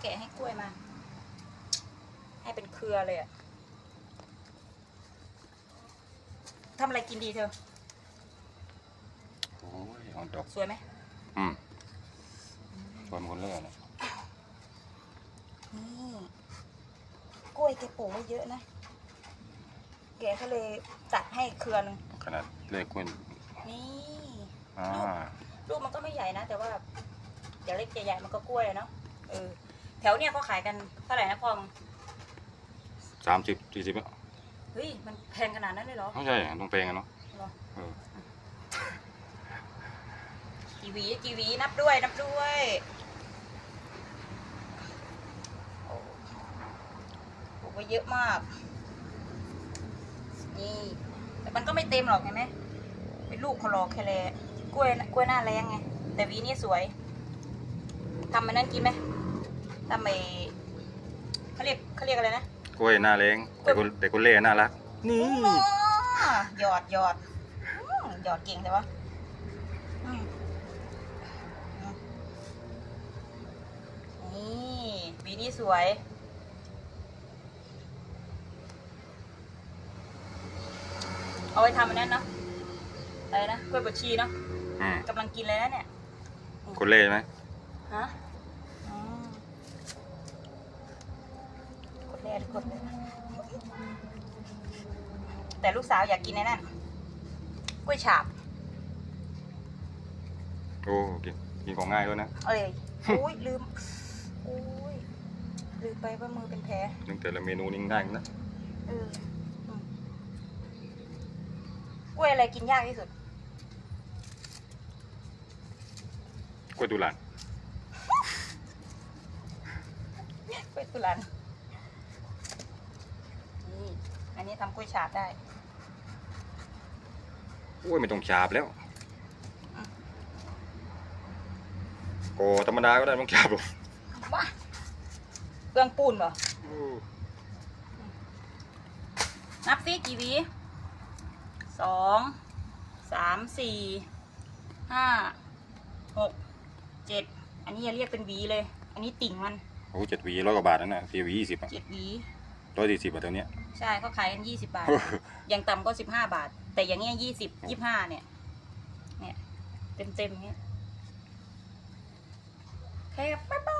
แกะให้กล้วยมา ให้เป็นเครือเลยอะทำอะไรกินดีเธอ โอ้ยอ่อนดอก สวยไหมอืมชวนคนเล่นเลยนี่กล้วยแกปลูกไว้เยอะนะ แกก็เลยตัดให้เครือหนึงขนาดเลขคุณนี่ อ่า ลูกมันก็ไม่ใหญ่นะ แต่ว่า เดี๋ยวเล็กใหญ่ๆมันก็กล้วยอะเนาะเออแถวเนี้ยเขาขายกันเท่าไหร่นะพองสามสิบสี่สิบอะเฮ้ยมันแพงขนาดนั้นเลยเหรอ ไม่ใช่ต้องแปลงกันเนาะเหรอ เออกีวีกีวีนับด้วยนับด้วยโอ้ปลูกไว้เยอะมาก นี่ แต่มันก็ไม่เต็มหรอกเห็นไหมเป็นลูกคลอแคลกล้วยกล้วยหน้าแรงไง แต่หวีนี่สวยทำมันนั้นกินไหม ทำไอเขาเรียกเขาเรียกอะไรนะกล้วยหน้าเล้งแต่คนแต่คนเล่น่ารัก นี่อ๋อหยอดหยอดอืมหยอดเก่งแต่ว่าอืมอืมนี่หวีนี่สวย เอาไว้ทำอันนั้นเนาะอะไรนะกล้วยบดชีเนาะอืมกำลังกินเลยนะเนี่ยคนเล่ไหมฮะอืม กดแรกกดเลยแต่ลูกสาวอยากกินไอ้นั่นกล้วยฉาบโอ้กินกินของง่ายด้วยนะเอ้ยอุ้ยลืมอุ้ยลืมไปว่ามือเป็นแผลนึกแต่ละเมนูนี่ง่ายนะเอออืมกล้วยอะไรกินยากที่สุดกล้วยตุลันกล้วยตุลันนี่ อันนี้ทำกล้วยฉาบได้ โอ้ยไม่ต้องฉาบแล้วอืมโกธรรมดาก็ได้ไม่ต้องฉาบหรอกว้าเปลืองปูนเหรอโอ้นับซิกี่หวีสอง สาม สี่ ห้า หก เจ็ด อันนี้อย่าเรียกเป็นหวีเลย อันนี้ติ่งมัน โหเจ็ดหวีร้อยกว่าบาทนั่นน่ะสี่หวียี่สิบอะ เจ็ดหวี ร้อยสี่สิบอะตัวเนี้ย ใช่เขาขายกันยี่สิบบาท อย่างต่ำก็สิบห้าบาท แต่อย่างเงี้ยยี่สิบยี่ห้าเนี่ย เนี่ย เต็มเต็มๆเงี้ยโอเคบ๊ายบา